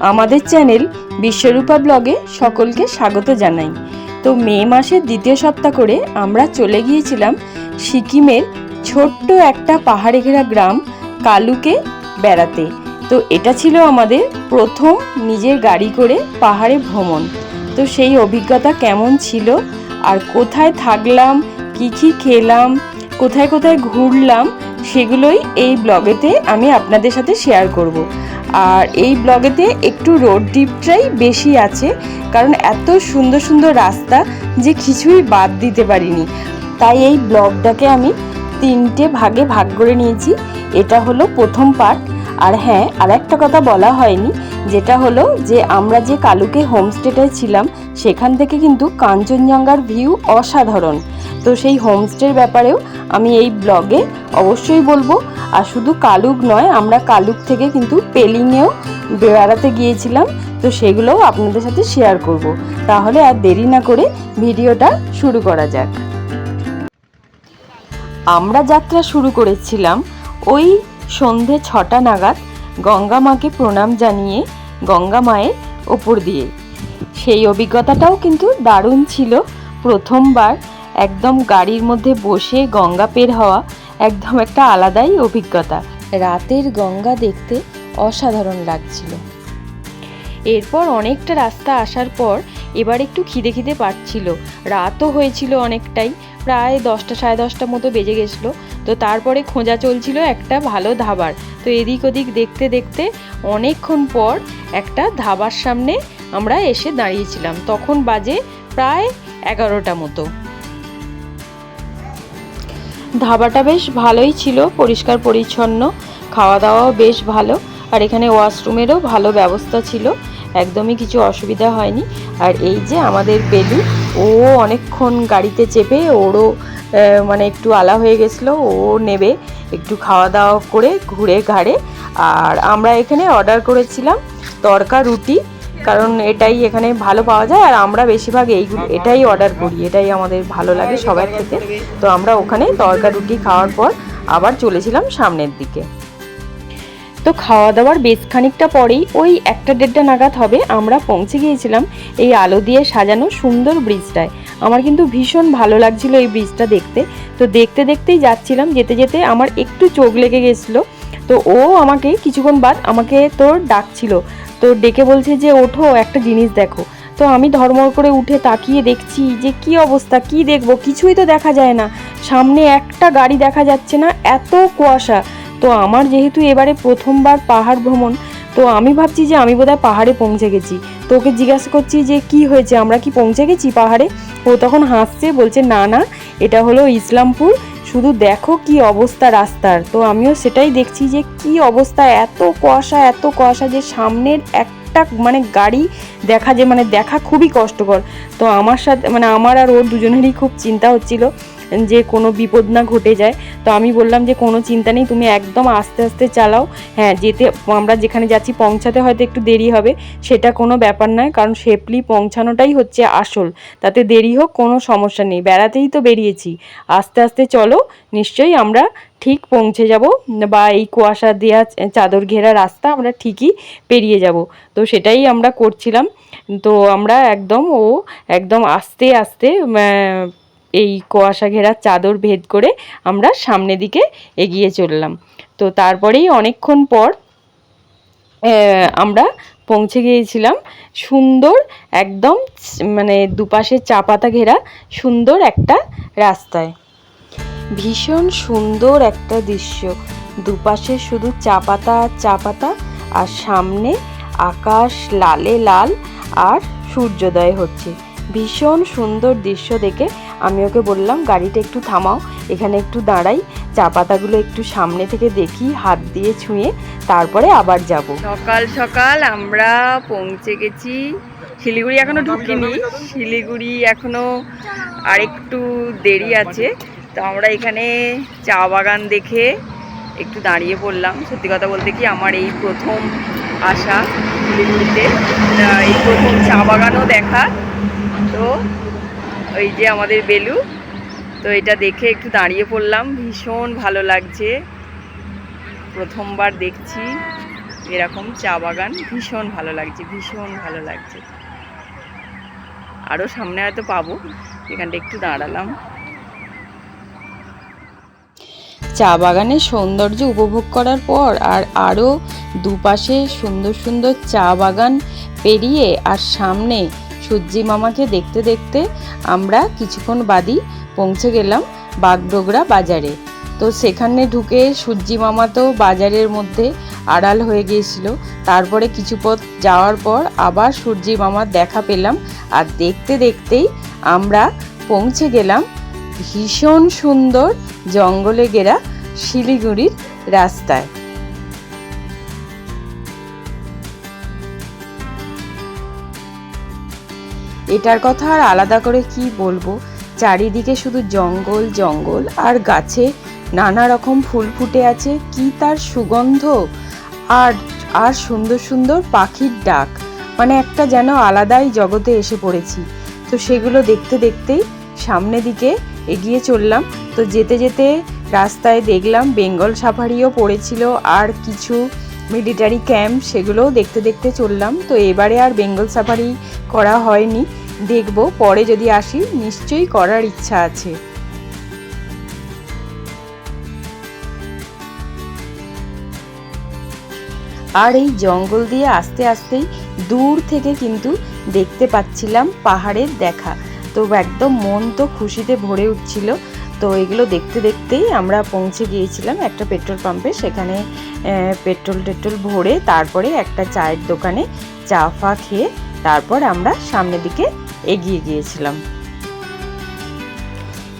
আমাদের চ্যানেল বিশ্বরূপা ব্লগে সকলকে স্বাগত জানাই। তো মে মাসের দ্বিতীয় সপ্তাহ করে আমরা চলে গিয়েছিলাম সিকিমের ছোট্ট একটা পাহাড়ে ঘেরা গ্রাম কালুকে বেড়াতে। তো এটা ছিল আমাদের প্রথম নিজের গাড়ি করে পাহাড়ে ভ্রমণ। তো সেই অভিজ্ঞতা কেমন ছিল? আর কোথায় থাকলাম? কী কী খেলাম? কোথায় কোথায় ঘুরলাম? সেগুলোই এই ব্লগেতে আমি আপনাদের সাথে শেয়ার করব। আর এই ব্লগেতে একটু রোড ডিপটাই বেশি আছে, কারণ এত সুন্দর সুন্দর রাস্তা যে কিছুই বাদ দিতে পারিনি। তাই এই ব্লগটাকে আমি তিনটে ভাগে ভাগ করে নিয়েছি। এটা হলো প্রথম পার্ট আর হ্যাঁ আর একটা কথা বলা হয়নি, যেটা হলো যে আমরা যে কালুকে হোমস্টেটায় ছিলাম, সেখান থেকে কিন্তু কাঞ্চনজঙ্ঘার ভিউ অসাধারণ। তো সেই হোমস্টের ব্যাপারেও আমি এই ব্লগে অবশ্যই বলব, আর শুধু কালুক নয়, আমরা কালুক থেকে কিন্তু পেলিংয়েও বেড়াতে গিয়েছিলাম, তো সেগুলোও আপনাদের সাথে শেয়ার করব। তাহলে আর দেরি না করে ভিডিওটা শুরু করা যাক। আমরা যাত্রা শুরু করেছিলাম ওই সন্ধে ছটা নাগাদ গঙ্গা মাকে প্রণাম জানিয়ে গঙ্গা মায়ের ওপর দিয়ে। সেই অভিজ্ঞতাটাও কিন্তু দারুণ ছিল। প্রথমবার একদম গাড়ির মধ্যে বসে গঙ্গা পের হওয়া একদম একটা আলাদাই অভিজ্ঞতা। রাতের গঙ্গা দেখতে অসাধারণ লাগছিল। এরপর অনেকটা রাস্তা আসার পর এবার একটু খিদে খিদে পাচ্ছিল। রাতও হয়েছিল অনেকটাই, প্রায় দশটা সাড়ে দশটা মতো বেজে গেছিল। তো তারপরে খোঁজা চলছিল একটা ভালো ধাবার। তো এদিক ওদিক দেখতে দেখতে অনেকক্ষণ পর একটা ধাবার সামনে আমরা এসে দাঁড়িয়েছিলাম। তখন বাজে প্রায় এগারোটা মতো। ধাবাটা বেশ ভালোই ছিল, পরিষ্কার পরিচ্ছন্ন, খাওয়া দাওয়াও বেশ ভালো। আর এখানে ওয়াশরুমেরও ভালো ব্যবস্থা ছিল। একদমই কিছু অসুবিধা হয়নি। আর এই যে আমাদের বেলু ও অনেকক্ষণ গাড়িতে চেপে ওরও মানে একটু আলা হয়ে গেছিল, ও নেবে একটু খাওয়া দাওয়া করে ঘুরে ঘাড়ে। আর আমরা এখানে অর্ডার করেছিলাম তরকা, রুটি, কারণ এটাই এখানে ভালো পাওয়া যায়। আর আমরা বেশিরভাগ এইগুলো এটাই অর্ডার করি, এটাই আমাদের ভালো লাগে সবার খেতে। তো আমরা ওখানে তরকা, রুটি খাওয়ার পর আবার চলেছিলাম সামনের দিকে। তো খাওয়া দাওয়ার বেশ খানিকটা পরেই ওই একটা দেড়টা নাগাদ হবে আমরা পৌঁছে গিয়েছিলাম এই আলো দিয়ে সাজানো সুন্দর ব্রিজটায়। আমার কিন্তু ভীষণ ভালো লাগছিল এই ব্রিজটা দেখতে। তো দেখতে দেখতেই যাচ্ছিলাম, যেতে যেতে আমার একটু চোখ লেগে গেছিল। তো ও আমাকে কিছুক্ষণ বাদ আমাকে তোর ডাকছিল। তো ডেকে বলছে যে, ওঠো, একটা জিনিস দেখো। তো আমি ধর্মর করে উঠে তাকিয়ে দেখছি যে, কি অবস্থা? কি দেখব? কিছুই তো দেখা যায় না। সামনে একটা গাড়ি দেখা যাচ্ছে না, এত কুয়াশা। তো আমার যেহেতু এবারে প্রথমবার পাহাড় ভ্রমণ, তো আমি ভাবছি যে আমি বোধহয় পাহাড়ে পৌঁছে গেছি। তো ওকে জিজ্ঞাসা করছি যে কি হয়েছে, আমরা কি পৌঁছে গেছি পাহাড়ে? ও তখন হাসছে, বলছে, না না, এটা হলো ইসলামপুর, শুধু দেখো কি অবস্থা রাস্তার। তো আমিও সেটাই দেখছি যে কি অবস্থা, এত কুয়াশা এত কুয়াশা যে সামনের একটা মানে গাড়ি দেখা যে মানে দেখা খুবই কষ্টকর। তো আমার সাথে মানে আমার আর ওর দুজনেরই খুব চিন্তা হচ্ছিল। যে কোনো বিপদ না ঘটে যায়। তো আমি বললাম যে, কোনো চিন্তা নেই, তুমি একদম আস্তে আস্তে চালাও। হ্যাঁ যেতে, আমরা যেখানে যাচ্ছি, পৌঁছাতে হয়তো একটু দেরি হবে। সেটা কোনো ব্যাপার নয়, কারণ সেফলি পৌঁছানোটাই হচ্ছে আসল। তাতে দেরি হোক, কোনো সমস্যা নেই। বেড়াতেই তো বেরিয়েছি। আস্তে আস্তে চলো, নিশ্চয়ই আমরা ঠিক পৌঁছে যাব। বা এই কুয়াশা দেওয়া চাদর ঘেরা রাস্তা আমরা ঠিকই পেরিয়ে যাব। তো সেটাই আমরা করছিলাম। তো আমরা একদম, ও একদম আস্তে আস্তে এই কুয়াশা ঘেরা চাদর ভেদ করে আমরা সামনের দিকে এগিয়ে চললাম। তো তারপরেই অনেকক্ষণ পর আমরা পৌঁছে গিয়েছিলাম সুন্দর একদম মানে দুপাশে চা পাতা ঘেরা সুন্দর একটা রাস্তায়। ভীষণ সুন্দর একটা দৃশ্য। দুপাশে শুধু চা পাতা চা পাতা আর সামনে আকাশ লালে লাল আর সূর্যোদয় হচ্ছে। ভীষণ সুন্দর দৃশ্য দেখে আমি ওকে বললাম, গাড়িটা একটু থামাও, এখানে একটু দাঁড়াই, চা পাতাগুলো একটু সামনে থেকে দেখি, হাত দিয়ে ছুঁয়ে, তারপরে আবার যাব। সকাল সকাল আমরা পৌঁছে গেছি। শিলিগুড়ি এখনও ঢুকিনি। শিলিগুড়ি এখনও আরেকটু দেরি আছে। তো আমরা এখানে চা বাগান দেখে একটু দাঁড়িয়ে পড়লাম। সত্যি কথা বলতে কি আমার এই প্রথম আসা শিলিগুড়িতে। এই প্রথম চা বাগানও দেখা। তো ওই যে আমাদের বেলু। তো এটা দেখে একটু দাঁড়িয়ে পড়লাম। ভীষণ ভালো লাগছে। প্রথমবার দেখছি এরকম চা বাগান। ভীষণ ভালো লাগছে, ভীষণ ভালো লাগছে। আরও সামনে হয়তো পাবো। এখানটা একটু দাঁড়ালাম। চা বাগানের সৌন্দর্য উপভোগ করার পর আর আরও দুপাশে সুন্দর সুন্দর চা বাগান পেরিয়ে আর সামনে সূর্যি মামাকে দেখতে দেখতে আমরা কিছুক্ষণ বাদই পৌঁছে গেলাম বাগডোগরা বাজারে। তো সেখানে ঢুকে সূর্যি মামা তো বাজারের মধ্যে আড়াল হয়ে গিয়েছিল। তারপরে কিছু পথ যাওয়ার পর আবার সূর্যি মামার দেখা পেলাম আর দেখতে দেখতেই আমরা পৌঁছে গেলাম ভীষণ সুন্দর জঙ্গলে ঘেরা শিলিগুড়ির রাস্তায়। এটার কথা আর আলাদা করে কি বলব? চারিদিকে শুধু জঙ্গল জঙ্গল আর গাছে নানা রকম ফুল ফুটে আছে। কি তার সুগন্ধ? আর আর সুন্দর সুন্দর পাখির ডাক। মানে একটা যেন আলাদাই জগতে এসে পড়েছি। তো সেগুলো দেখতে দেখতেই সামনে দিকে এগিয়ে চললাম। তো যেতে যেতে রাস্তায় দেখলাম বেঙ্গল সাফারিও পড়েছিল আর কিছু মিলিটারি ক্যাম্প সেগুলোও দেখতে দেখতে চললাম। তো এবারে আর বেঙ্গল সাফারি করা হয়নি। দেখব, পরে যদি আসি, নিশ্চয়ই করার ইচ্ছা আছে। আর এই জঙ্গল দিয়ে আস্তে আস্তেই দূর থেকে কিন্তু দেখতে পাচ্ছিলাম পাহাড়ের দেখা। তো একদম মন তো খুশিতে ভরে উঠছিল। তো এগুলো দেখতে দেখতেই আমরা পৌঁছে গিয়েছিলাম একটা পেট্রোল পাম্পে। সেখানে পেট্রোল টেট্রোল ভরে তারপরে একটা চায়ের দোকানে চা ফা খেয়ে তারপর আমরা সামনের দিকে এগিয়ে গিয়েছিলাম।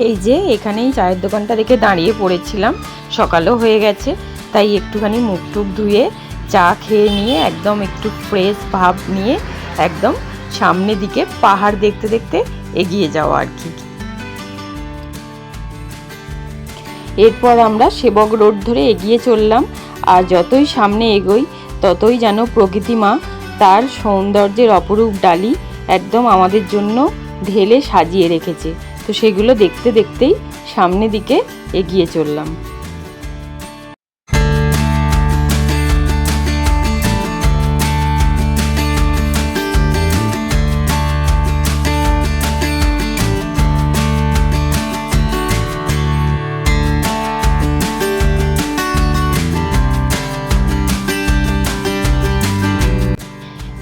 এই যে এখানেই চায়ের দোকানটা দেখে দাঁড়িয়ে পড়েছিলাম। সকালও হয়ে গেছে, তাই একটুখানি মুখ টুক ধুয়ে চা খেয়ে নিয়ে একদম একটু ফ্রেশ ভাব নিয়ে একদম সামনের দিকে পাহাড় দেখতে দেখতে এগিয়ে যাওয়া আর কি। এরপর আমরা সেবক রোড ধরে এগিয়ে চললাম, আর যতই সামনে এগোই, ততই যেন প্রকৃতি মা তার সৌন্দর্যের অপরূপ ডালি একদম আমাদের জন্য ঢেলে সাজিয়ে রেখেছে। তো সেগুলো দেখতে দেখতেই সামনে দিকে এগিয়ে চললাম।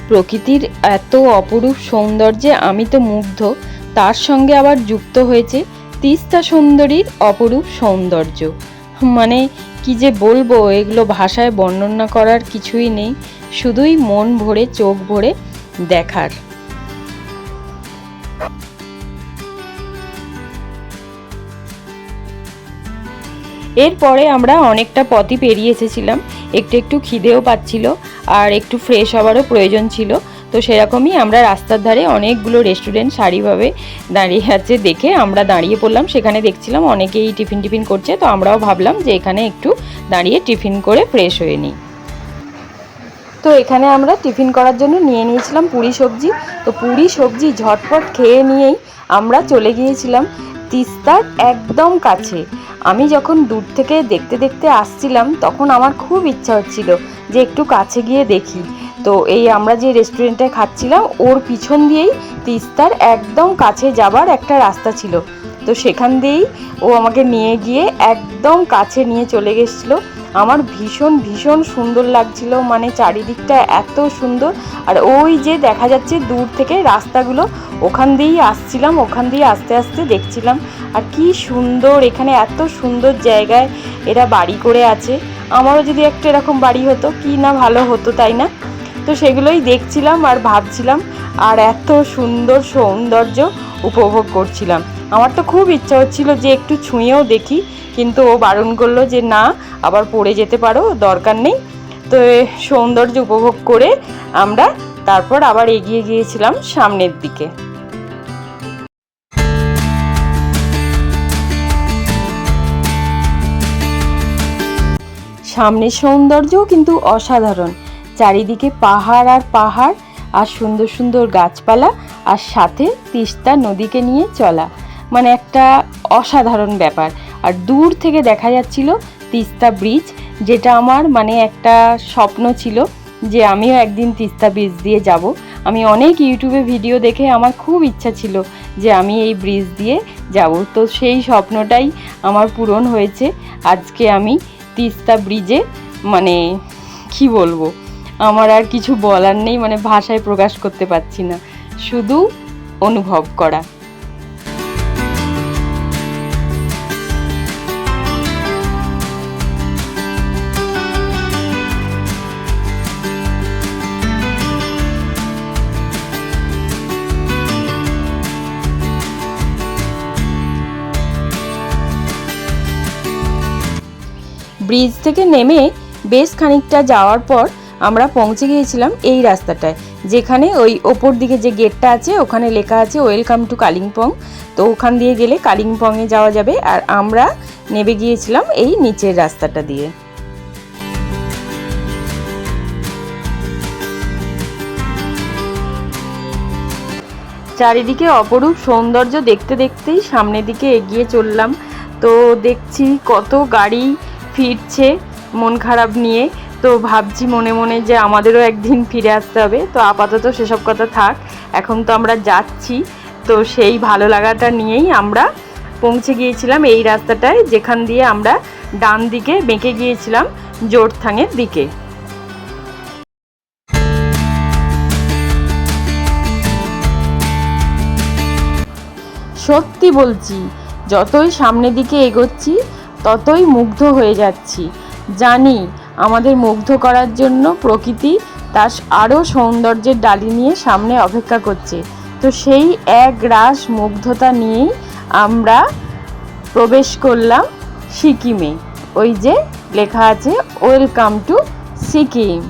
প্রকৃতির এত অপরূপ সৌন্দর্যে আমি তো মুগ্ধ, তার সঙ্গে আবার যুক্ত হয়েছে তিস্তা সুন্দরীর অপরূপ সৌন্দর্য। মানে কি যে বলব, এগুলো ভাষায় বর্ণনা করার কিছুই নেই, শুধুই মন ভরে, চোখ ভরে দেখার। এরপরে আমরা অনেকটা পথই পেরিয়ে এসেছিলাম। একটু একটু খিদেও পাচ্ছিল আর একটু ফ্রেশ হওয়ারও প্রয়োজন ছিল। তো সেরকমই আমরা রাস্তার ধারে অনেকগুলো রেস্টুরেন্ট সারিভাবে দাঁড়িয়ে আছে দেখে আমরা দাঁড়িয়ে পড়লাম। সেখানে দেখছিলাম অনেকেই টিফিন টিফিন করছে, তো আমরাও ভাবলাম যে এখানে একটু দাঁড়িয়ে টিফিন করে ফ্রেশ হয়ে নিই। তো এখানে আমরা টিফিন করার জন্য নিয়ে নিয়েছিলাম পুরি সবজি। তো পুরি সবজি ঝটপট খেয়ে নিয়েই আমরা চলে গিয়েছিলাম। তিস্তার একদম কাছে। আমি যখন দূর থেকে দেখতে দেখতে আসছিলাম, তখন আমার খুব ইচ্ছা হচ্ছিল যে একটু কাছে গিয়ে দেখি। তো এই আমরা যে রেস্টুরেন্টে খাচ্ছিলাম, ওর পিছন দিয়েই তিস্তার একদম কাছে যাবার একটা রাস্তা ছিল। তো সেখান দিয়েই ও আমাকে নিয়ে গিয়ে একদম কাছে নিয়ে চলে গেছিল। আমার ভীষণ ভীষণ সুন্দর লাগছিল। মানে চারিদিকটা এত সুন্দর। আর ওই যে দেখা যাচ্ছে দূর থেকে রাস্তাগুলো, ওখান দিয়েই আসছিলাম, ওখান দিয়ে আস্তে আস্তে দেখছিলাম। আর কি সুন্দর এখানে এত সুন্দর জায়গায় এরা বাড়ি করে আছে। আমারও যদি একটা এরকম বাড়ি হতো, কি না ভালো হতো, তাই না? তো সেগুলোই দেখছিলাম আর ভাবছিলাম, আর এত সুন্দর সৌন্দর্য উপভোগ করছিলাম। আমার তো খুব ইচ্ছা হচ্ছিল যে একটু ছুঁয়েও দেখি, কিন্তু ও বারণ করল যে না, আবার পড়ে যেতে পারো, দরকার নেই। তো সৌন্দর্য উপভোগ করে আমরা তারপর আবার এগিয়ে গিয়েছিলাম সামনের দিকে। সামনের সৌন্দর্যও কিন্তু অসাধারণ। চারিদিকে পাহাড় আর পাহাড়, আর সুন্দর সুন্দর গাছপালা, আর সাথে তিস্তা নদীকে নিয়ে চলা। মানে একটা অসাধারণ ব্যাপার। আর দূর থেকে দেখা যাচ্ছিল তিস্তা ব্রিজ যেটা আমার মানে একটা স্বপ্ন ছিল যে আমিও একদিন তিস্তা ব্রিজ দিয়ে যাব। আমি অনেক ইউটিউবে ভিডিও দেখে আমার খুব ইচ্ছা ছিল যে আমি এই ব্রিজ দিয়ে যাব। তো সেই স্বপ্নটাই আমার পূরণ হয়েছে। আজকে আমি তিস্তা ব্রিজে মানে কি বলব? আমার আর কিছু বলার নেই মানে ভাষায় প্রকাশ করতে পারছি না। শুধু অনুভব করা। ব্রিজ থেকে নেমে বেশ খানিকটা যাওয়ার পর আমরা পৌঁছে গিয়েছিলাম এই রাস্তাটায়, যেখানে ওই ওপর দিকে যে গেটটা আছে, ওখানে লেখা আছে ওয়েলকাম টু কালিম্পং তো ওখান দিয়ে গেলে কালিম্পংয়ে যাওয়া যাবে আর আমরা নেমে গিয়েছিলাম এই নিচের রাস্তাটা দিয়ে। চারিদিকে অপরূপ সৌন্দর্য দেখতে দেখতেই সামনের দিকে এগিয়ে চললাম। তো দেখছি কত গাড়ি ফিরছে, মন খারাপ নিয়ে। তো ভাবছি মনে মনে যে আমাদেরও একদিন ফিরে আসতে হবে। তো আপাতত সেসব কথা থাক, এখন তো আমরা যাচ্ছি। তো সেই ভালো লাগাটা নিয়েই আমরা পৌঁছে গিয়েছিলাম এই রাস্তাটায়, যেখান দিয়ে আমরা ডান দিকে বেঁকে গিয়েছিলাম জোরথাঙের দিকে। সত্যি বলছি, যতই সামনের দিকে এগোচ্ছি ততই মুগ্ধ হয়ে যাচ্ছি। জানি আমাদের মুগ্ধ করার জন্য প্রকৃতি তার আরও সৌন্দর্যের ডালি নিয়ে সামনে অপেক্ষা করছে। তো সেই এক রাস মুগ্ধতা নিয়েই আমরা প্রবেশ করলাম সিকিমে। ওই যে লেখা আছে, ওয়েলকাম টু সিকিম।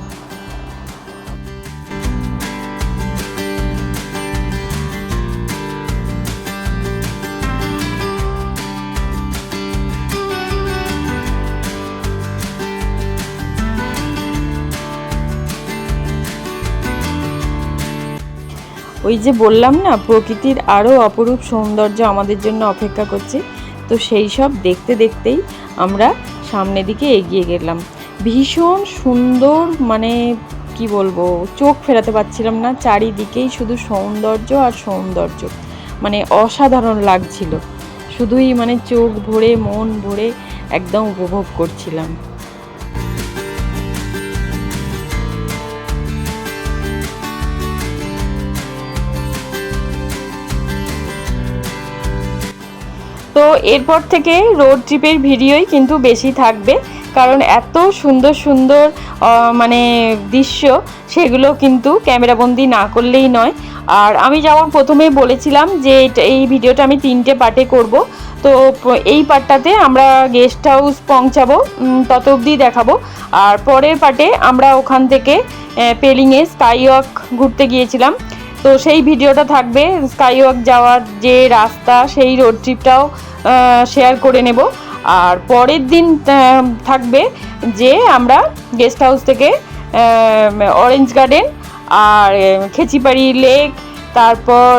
ওই যে বললাম না, প্রকৃতির আরও অপরূপ সৌন্দর্য আমাদের জন্য অপেক্ষা করছে। তো সেই সব দেখতে দেখতেই আমরা সামনের দিকে এগিয়ে গেলাম। ভীষণ সুন্দর মানে কি বলব, চোখ ফেরাতে পারছিলাম না, চারিদিকেই শুধু সৌন্দর্য আর সৌন্দর্য। মানে অসাধারণ লাগছিল। শুধুই মানে চোখ ভরে, মন ভরে একদম উপভোগ করছিলাম। তো এরপর থেকে রোড ট্রিপের ভিডিওই কিন্তু বেশি থাকবে। কারণ এত সুন্দর সুন্দর মানে দৃশ্য, সেগুলো কিন্তু ক্যামেরাবন্দি না করলেই নয়। আর আমি যেমন প্রথমেই বলেছিলাম যে এই ভিডিওটা আমি তিনটে পার্টে করব। তো এই পার্টটাতে আমরা গেস্ট হাউস পৌঁছাবো তত অবধি দেখাবো। আর পরের পার্টে আমরা ওখান থেকে পেলিংয়ে স্কাই ওয়াক ঘুরতে গিয়েছিলাম। তো সেই ভিডিওটা থাকবে স্কাই ওয়াক যাওয়ার যে রাস্তা, সেই রোড ট্রিপটাও শেয়ার করে নেব। আর পরের দিন থাকবে যে আমরা গেস্ট হাউস থেকে অরেঞ্জ গার্ডেন আর খেচিপাড়ি লেক তারপর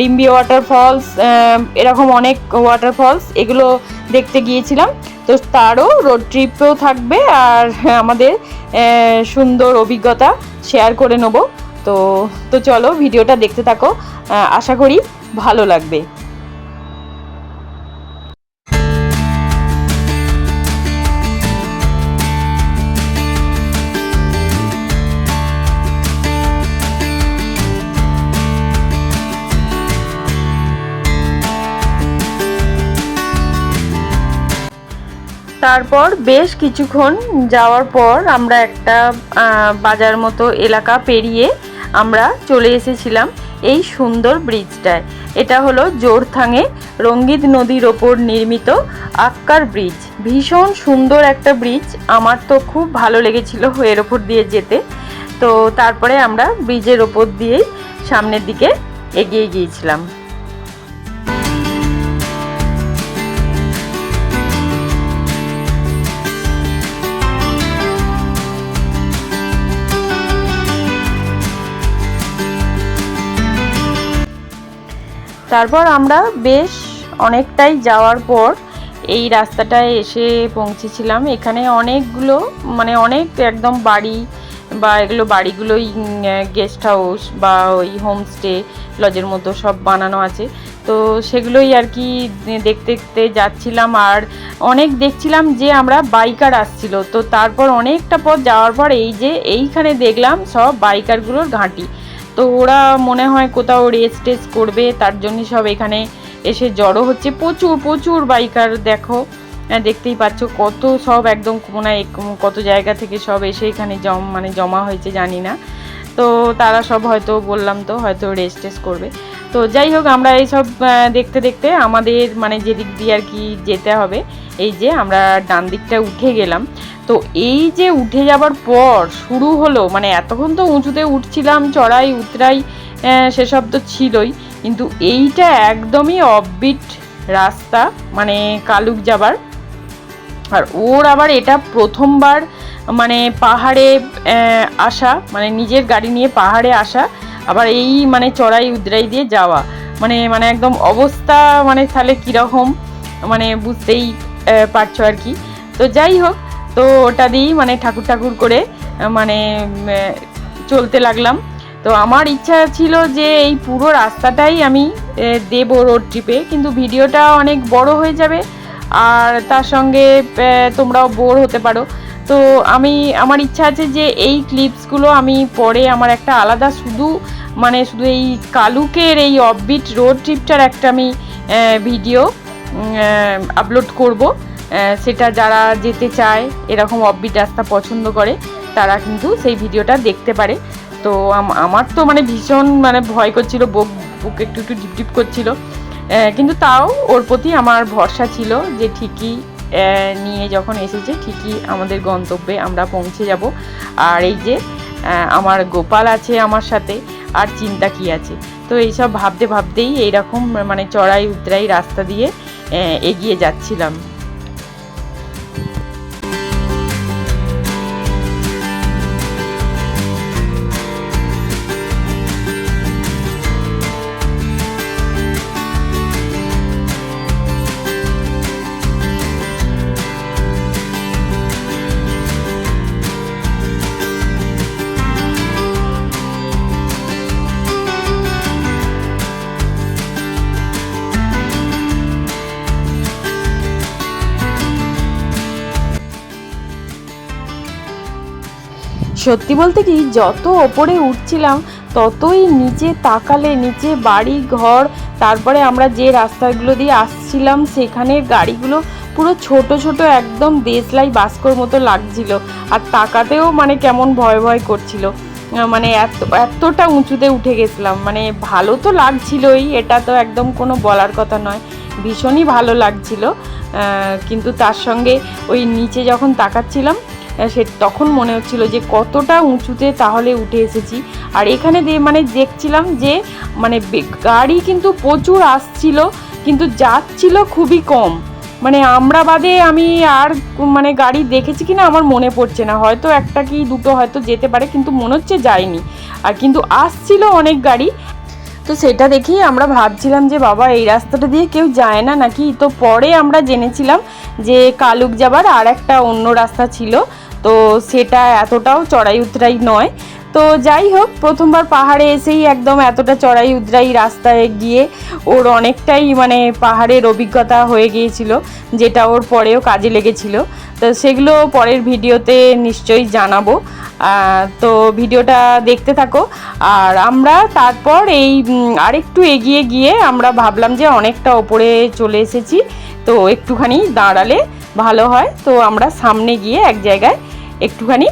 রিম্বি ওয়াটারফলস এরকম অনেক ওয়াটারফলস এগুলো দেখতে গিয়েছিলাম। তো তারও রোড ট্রিপও থাকবে, আর আমাদের সুন্দর অভিজ্ঞতা শেয়ার করে নেব। তো তো চলো ভিডিওটা দেখতে থাকো। আশা করি ভালো লাগবে। তারপর বেশ কিছুক্ষণ যাওয়ার পর আমরা একটা বাজার মতো এলাকা পেরিয়ে আমরা চলে এসেছিলাম এই সুন্দর ব্রিজটায় এটা হলো জোরথাঙে রঙ্গিত নদীর ওপর নির্মিত আক্কার ব্রিজ ভীষণ সুন্দর একটা ব্রিজ আমার তো খুব ভালো লেগেছিল এর ওপর দিয়ে যেতে। তো তারপরে আমরা ব্রিজের ওপর দিয়েই সামনের দিকে এগিয়ে গিয়েছিলাম। তারপর আমরা বেশ অনেকটাই যাওয়ার পর এই রাস্তাটায় এসে পৌঁছেছিলাম। এখানে অনেকগুলো মানে অনেক একদম বাড়ি বা এগুলো বাড়িগুলোই গেস্ট হাউস বা ওই হোমস্টে লজের মতো সব বানানো আছে। তো সেগুলোই আর কি দেখতে দেখতে যাচ্ছিলাম আর অনেক দেখছিলাম যে আমরা বাইকার আসছিল। তো তারপর অনেকটা পথ যাওয়ার পর এই যে এইখানে দেখলাম সব বাইকারগুলোর ঘাঁটি। তো ওরা মনে হয় কোথাও রেস্ট টেস করবে তার জন্য সব এখানে এসে জড়ো হচ্ছে। প্রচুর প্রচুর বাইকার দেখো হ্যাঁ, দেখতেই পাচ্ছ কত সব একদম কোনো কত জায়গা থেকে সব এসে এখানে জম মানে জমা হয়েছে জানি না। তো তারা সব হয়তো বললাম তো হয়তো রেস্ট টেস্ট করবে। তো যাই হোক, আমরা এইসব দেখতে দেখতে আমাদের মানে যেদিক দিয়ে আর কি যেতে হবে, এই যে আমরা ডান দিকটা উঠে গেলাম। তো এই যে উঠে যাবার পর শুরু হলো মানে এতক্ষণ তো উঁচুতে উঠছিলাম, চড়াই, উতরাই সেসব তো ছিলই, কিন্তু এইটা একদমই অফবিট রাস্তা মানে কালুক যাবার। আর ওর আবার এটা প্রথমবার মানে পাহাড়ে আসা মানে নিজের গাড়ি নিয়ে পাহাড়ে আসা আবার এই মানে চড়াই উদ্রাই দিয়ে যাওয়া। মানে মানে একদম অবস্থা মানে তাহলে কীরকম? মানে বুঝতেই পারছ আর কি। তো যাই হোক, তো ওটা দিয়েই মানে ঠাকুর ঠাকুর করে মানে চলতে লাগলাম। তো আমার ইচ্ছা ছিল যে এই পুরো রাস্তাটাই আমি দেবো রোড ট্রিপে কিন্তু ভিডিওটা অনেক বড় হয়ে যাবে। আর তার সঙ্গে তোমরাও বোর হতে পারো। তো আমি, আমার ইচ্ছা আছে যে এই ক্লিপসগুলো আমি পরে আমার একটা আলাদা শুধু মানে শুধু এই কালুকের এই অফবিট রোড ট্রিপটার একটা আমি ভিডিও আপলোড করব। সেটা যারা যেতে চায়, এরকম অফবিট রাস্তা পছন্দ করে, তারা কিন্তু সেই ভিডিওটা দেখতে পারে। তো আমার তো মানে ভীষণ মানে ভয় করছিল, বুক বুক একটু একটু ডিপ ডিপ করছিল কিন্তু তাও ওর প্রতি আমার ভরসা ছিল যে ঠিকই নিয়ে যখন এসেছে ঠিকই আমাদের গন্তব্যে আমরা পৌঁছে যাব। আর এই যে আমার গোপাল আছে আমার সাথে, আর চিন্তা কি আছে? তো এইসব ভাবতে ভাবতেই এইরকম মানে চড়াই উতরাই রাস্তা দিয়ে এগিয়ে যাচ্ছিলাম। সত্যি বলতে কি, যত ওপরে উঠছিলাম, ততই নিচে তাকালে, নিচে বাড়ি, ঘর, তারপরে আমরা যে রাস্তাগুলো দিয়ে আসছিলাম সেখানের গাড়িগুলো পুরো ছোট ছোট একদম দেশলাই বাস্কর মতো লাগছিল। আর তাকাতেও মানে কেমন ভয় ভয় করছিল। মানে এত, এতটা উঁচুতে উঠে গেছিলাম। মানে ভালো তো লাগছিলই, এটা তো একদম কোনো বলার কথা নয়। ভীষণই ভালো লাগছিল। কিন্তু তার সঙ্গে ওই নিচে যখন তাকাচ্ছিলাম সে তখন মনে হচ্ছিল যে কতটা উঁচুতে তাহলে উঠে এসেছি। আর এখানে মানে দেখছিলাম যে মানে গাড়ি কিন্তু প্রচুর আসছিল, কিন্তু যাচ্ছিল খুবই কম। মানে আমরা বাদে আমি আর মানে গাড়ি দেখেছি কিনা আমার মনে পড়ছে না। হয়তো একটা কি দুটো হয়তো যেতে পারে, কিন্তু মনে হচ্ছে যায়নি আর কিন্তু আসছিল অনেক গাড়ি তো সেটা দেখেই আমরা ভাবছিলাম যে, বাবা, এই রাস্তাটা দিয়ে কেউ যায় না নাকি? তো পরে আমরা জেনেছিলাম যে কালুক যাবার আর একটা অন্য রাস্তা ছিল। তো সেটা এতটাও চড়াই উতরাই নয়। তো যাই হোক, প্রথমবার পাহাড়ে এসেই একদম এতটা চড়াই উদ্রাই রাস্তায় গিয়ে ওর অনেকটাই মানে পাহাড়ের অভিজ্ঞতা হয়ে গিয়েছিল, যেটা ওর পরেও কাজে লেগেছিল। তো সেগুলো পরের ভিডিওতে নিশ্চয়ই জানাব। তো ভিডিওটা দেখতে থাকো। আর আমরা তারপর এই আরেকটু এগিয়ে গিয়ে আমরা ভাবলাম যে অনেকটা ওপরে চলে এসেছি। তো একটুখানি দাঁড়ালে ভালো হয়। তো আমরা সামনে গিয়ে এক জায়গায় একটুখানি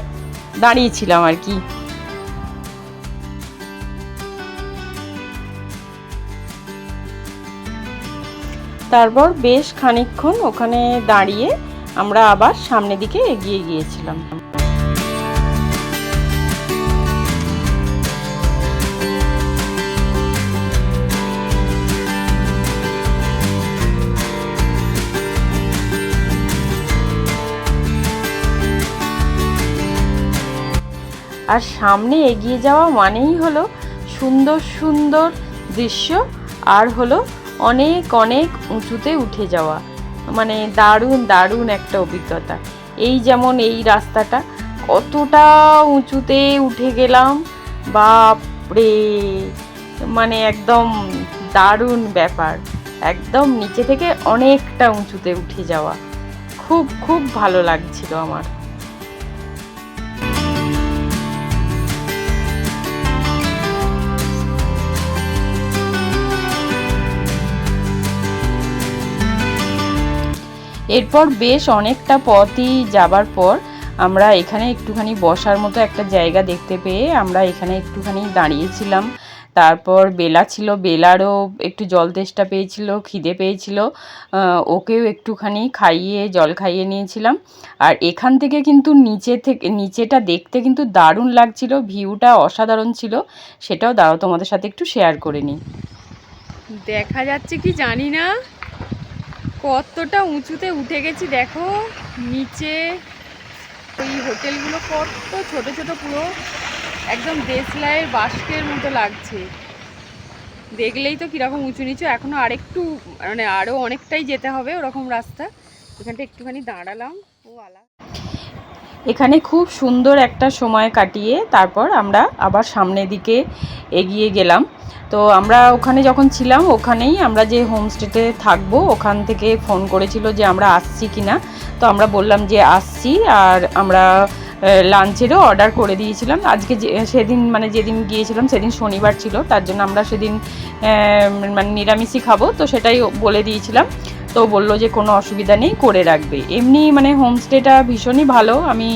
দাঁড়িয়েছিলাম আর কি। তারপর বেশ খানিক্ষণ ওখানে দাঁড়িয়ে আমরা আবার সামনের দিকে এগিয়ে গিয়েছিলাম। আর সামনে এগিয়ে যাওয়া মানেই হলো সুন্দর সুন্দর দৃশ্য, আর হলো অনেক অনেক উঁচুতে উঠে যাওয়া। মানে দারুণ দারুণ একটা অভিজ্ঞতা। এই যেমন এই রাস্তাটা, কতটা উঁচুতে উঠে গেলাম, বাপরে! মানে একদম দারুণ ব্যাপার। একদম নিচে থেকে অনেকটা উঁচুতে উঠে যাওয়া। খুব খুব ভালো লাগছিল আমার। এরপর বেশ অনেকটা পথই যাবার পর আমরা এখানে একটুখানি বসার মতো একটা জায়গা দেখতে পেয়ে আমরা এখানে একটুখানি দাঁড়িয়েছিলাম। তারপর বেলা ছিল, বেলারও একটু জল তেষ্টা পেয়েছিল, খিদে পেয়েছিল। ওকেও একটুখানি খাইয়ে, জল খাইয়ে নিয়েছিলাম। আর এখান থেকে কিন্তু নিচে থেকে, নিচেটা দেখতে কিন্তু দারুণ লাগছিল, ভিউটা অসাধারণ ছিল। সেটাও দাঁড়াও তোমাদের সাথে একটু শেয়ার করে নিই। দেখা যাচ্ছে কি জানি না? কতটা উঁচুতে উঠে গেছি দেখো, নিচে ওই হোটেলগুলো কত ছোট ছোট পুরো, একদম দেশলাইয়ের বাস্কের মতো লাগছে। দেখলেই তো কীরকম উঁচু নিচু এখনও আরেকটু মানে আরও অনেকটাই যেতে হবে ওরকম রাস্তা। এখানটা একটুখানি দাঁড়ালাম, ও আলা। এখানে খুব সুন্দর একটা সময় কাটিয়ে তারপর আমরা আবার সামনের দিকে এগিয়ে গেলাম। তো আমরা ওখানে যখন ছিলাম, ওখানেই আমরা যে হোমস্টেতে থাকব, ওখান থেকে ফোন করেছিল যে আমরা আসছি কি না তো আমরা বললাম যে আসছি আর আমরা লাঞ্চেরও অর্ডার করে দিয়েছিলাম। আজকে সেদিন মানে যেদিন গিয়েছিলাম, সেদিন শনিবার ছিল, তার জন্য আমরা সেদিন মানে নিরামিষই খাব। তো সেটাই বলে দিয়েছিলাম। তো বলল যে কোনো অসুবিধা নেই, করে রাখবে। এমনি মানে হোমস্টেটা ভীষণই ভালো, আমি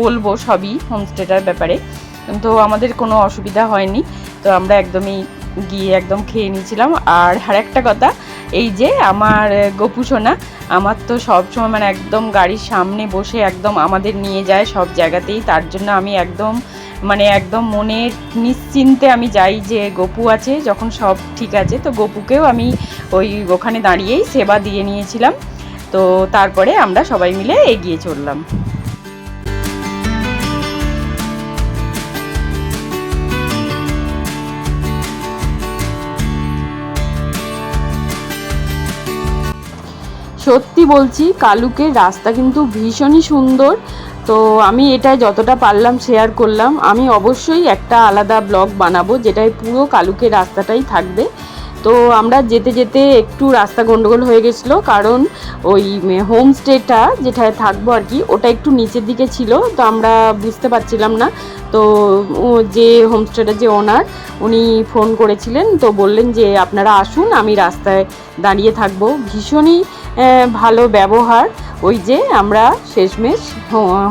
বলব সবই হোমস্টেটার ব্যাপারে। তো আমাদের কোনো অসুবিধা হয়নি, তো আমরা একদমই গিয়ে একদম খেয়ে নিয়েছিলাম। আর আর একটা কথা, এই যে আমার গপু সোনা, আমার তো সবসময় মানে একদম গাড়ির সামনে বসে একদম আমাদের নিয়ে যায় সব জায়গাতেই, তার জন্য আমি একদম মানে একদম মনের নিশ্চিন্তে আমি যাই যে গপু আছে, যখন সব ঠিক আছে, তো গপুকেও আমি ওই ওখানে দাঁড়িয়েই সেবা দিয়ে নিয়েছিলাম। তো তারপরে আমরা সবাই মিলে এগিয়ে চললাম। সত্যি বলছি, কালুকের রাস্তা কিন্তু ভীষণই সুন্দর। তো আমি এটা যতটা পারলাম শেয়ার করলাম। আমি অবশ্যই একটা আলাদা ব্লগ বানাবো, যেটায় পুরো কালুকের রাস্তাটাই থাকবে। তো আমরা যেতে যেতে একটু রাস্তা গন্ডগোল হয়ে গেছিল, কারণ ওই হোমস্টেটা যেটায় থাকব আর কি, ওটা একটু নিচের দিকে ছিল, তো আমরা বুঝতে পারছিলাম না। তো যে হোমস্টেটার যে ওনার উনি ফোন করেছিলেন, তো বললেন যে আপনারা আসুন, আমি রাস্তায় দাঁড়িয়ে থাকব। ভীষণই ভালো ব্যবহার, ওই যে আমরা শেষমেশ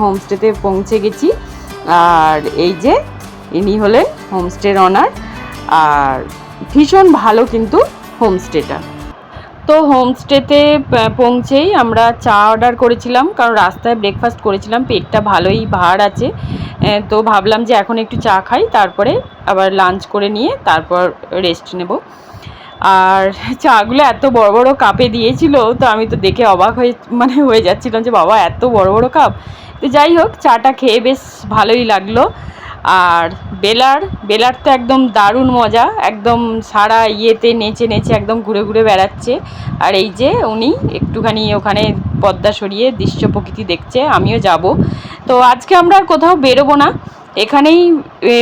হোমস্টেতে পৌঁছে গেছি। আর এই যে, ইনি হলেন হোমস্টের অনার আর ভীষণ ভালো কিন্তু হোমস্টেটা। তো হোমস্টেতে পৌঁছেই আমরা চা অর্ডার করেছিলাম, কারণ রাস্তায় ব্রেকফাস্ট করেছিলাম, পেটটা ভালোই ভার আছে। তো ভাবলাম যে এখন একটু চা খাই, তারপরে আবার লাঞ্চ করে নিয়ে তারপর রেস্ট নেব। আর চাগুলো এত বড় বড় কাপে দিয়েছিল, তো আমি তো দেখে অবাক হয়ে মানে হয়ে যাচ্ছিলাম যে বাবা, এত বড় বড় কাপ। তো যাই হোক, চাটা খেয়ে বেশ ভালোই লাগল। আর বেলার বেলার তো একদম দারুণ মজা, একদম সারা ইয়েতে নেচে নেচে একদম ঘুরে ঘুরে বেড়াচ্ছে। আর এই যে উনি একটুখানি ওখানে পদ্মা সরিয়ে দৃশ্য প্রকৃতি দেখছে, আমিও যাব। তো আজকে আমরা আর কোথাও বেরোবো না। এখানেই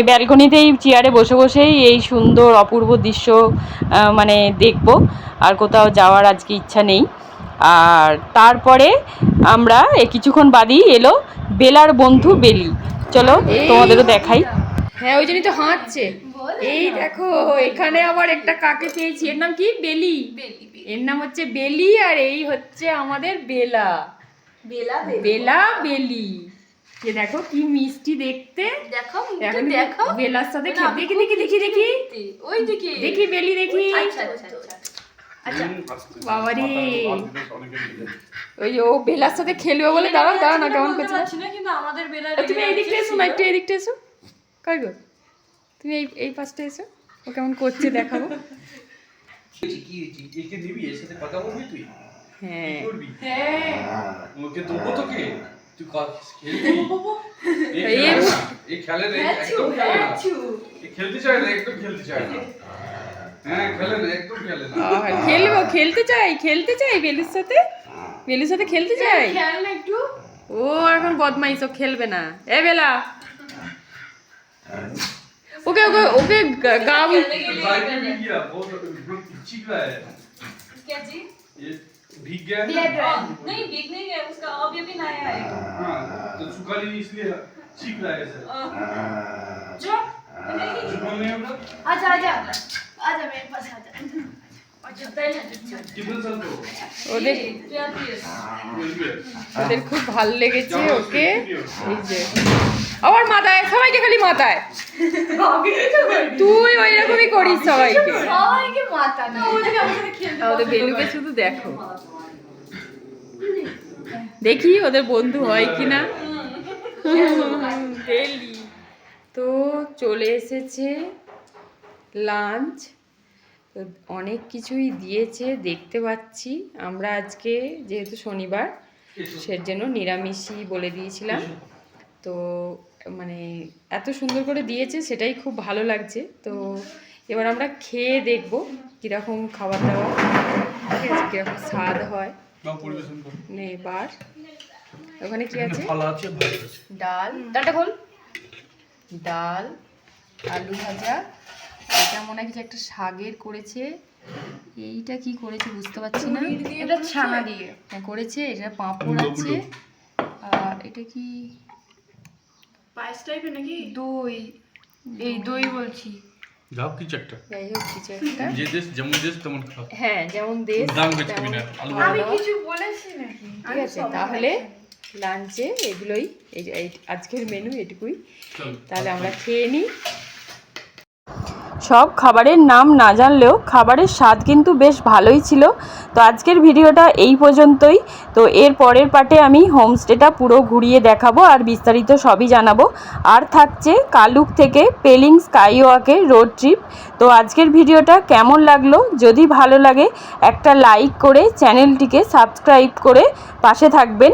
ব্যালকনিতেই, চেয়ারে বসে বসেই এই সুন্দর অপূর্ব দৃশ্য মানে দেখব। আর কোথাও যাওয়ার আজকে ইচ্ছা নেই। আর তারপরে আমরা কিছুক্ষণ বাদেই এলো বেলার বন্ধু বেলি। চলো তোমাদেরও দেখাই। হ্যাঁ ওই জন্যই তো হাঁটছে। এই দেখো এখানে আবার একটা কাকে পেয়েছি? এর নাম কি? বেলি। এর নাম হচ্ছে বেলি আর এই হচ্ছে আমাদের বেলা। বেলা বেলা। বেলি যে দেখো কি মিষ্টি দেখতে। দেখো দেখো। বেলার সাথে দেখি দেখি দেখি দেখি। ওই দিকে। দেখি বেলি দেখি। আচ্ছা আচ্ছা। আচ্ছা বাবারে। ওই ও বেলার সাথে খেলবে বলে দাঁড়াও দাঁড়াও না কেমন করছে? না কিন্তু আমাদের বেলা এ, তুমি এই দিকটা এসো না একটু এই দিকটা এসো। কই গো? তুমি এই এই পাশটা এসো ও কেমন করছে দেখাবো। হ্যাঁ। খেলতে চায় না একদম খেলতে চায় না। হ্যাঁ খেলে না একদম খেলে না আহ, খেলবো খেলতে চাই খেলতে চাই বেলুর সাথে বেলুর সাথে খেলতে চাই খেয়াল না একটু ও এখন বদমাইশ ও খেলবে না এ বেলা ওকে ওকে ওকে গা- গাম भाई ने भी किया बहुत चीख रहा है क्या जी ये भीग गया है हाँ, नहीं भीग नहीं गया उसका अभी अभी नया है हाँ तो सूखा नहीं इसलिए चीख रहा है सर जो ওদের ওদের খুব ভালো লেগেছে ওকে। এই যে। আবার মাথায় সবাইকে খালি মাথায়। তুই ওই রকমই করিস সবাইকে। ওদের বেলুকে শুধু দেখো। দেখি ওদের বন্ধু হয় কিনা। বেলি তো চলে এসেছে লাঞ্চ। তো অনেক কিছুই দিয়েছে দেখতে পাচ্ছি। আমরা আজকে যেহেতু শনিবার সের জন্য নিরামিষই বলে দিয়েছিলাম। তো মানে এত সুন্দর করে দিয়েছে সেটাই খুব ভালো লাগছে। তো এবার আমরা খেয়ে দেখব কীরকম খাবার দাবার ঠিক আছে কীরকম স্বাদ হয়। নাও পরিবেশন করো নে বার ওখানে কি আছে। ডাল। ডালটা খোল। ডাল আলু ভাজা। এটা মনে হয় কিছু একটা শাগের করেছে। এইটা কি করেছে বুঝতে পারছি না। এটা ছানা দিয়ে। হ্যাঁ করেছে। এটা পাঁপড় আছে। আর এটা কি? পায়েস টাইপের নাকি? দই। এই দই। বলছি। যাও কিছু একটা। যাই হোক কিছু একটা। যে দেশ যেমন দেশ তেমন খাও। হ্যাঁ যেমন দেশ দাম না আলু কিছু বলেছি নাকি? ঠিক আছে তাহলে লাঞ্চে এগুলোই এই আজকের মেনু এটুকুই। তাহলে আমরা খেয়ে নিই সব খাবারের নাম না জানলেও খাবারের স্বাদ কিন্তু বেশ ভালোই ছিল। তো আজকের ভিডিওটা এই পর্যন্তই। তো এর পরের পার্টে আমি হোমস্টেটা পুরো ঘুরিয়ে দেখাবো আর বিস্তারিত সবই জানাব। আর থাকছে কালুক থেকে পেলিং স্কাইওয়াকে রোড ট্রিপ তো আজকের ভিডিওটা কেমন লাগল? যদি ভালো লাগে একটা লাইক করে চ্যানেলটিকে সাবস্ক্রাইব করে পাশে থাকবেন।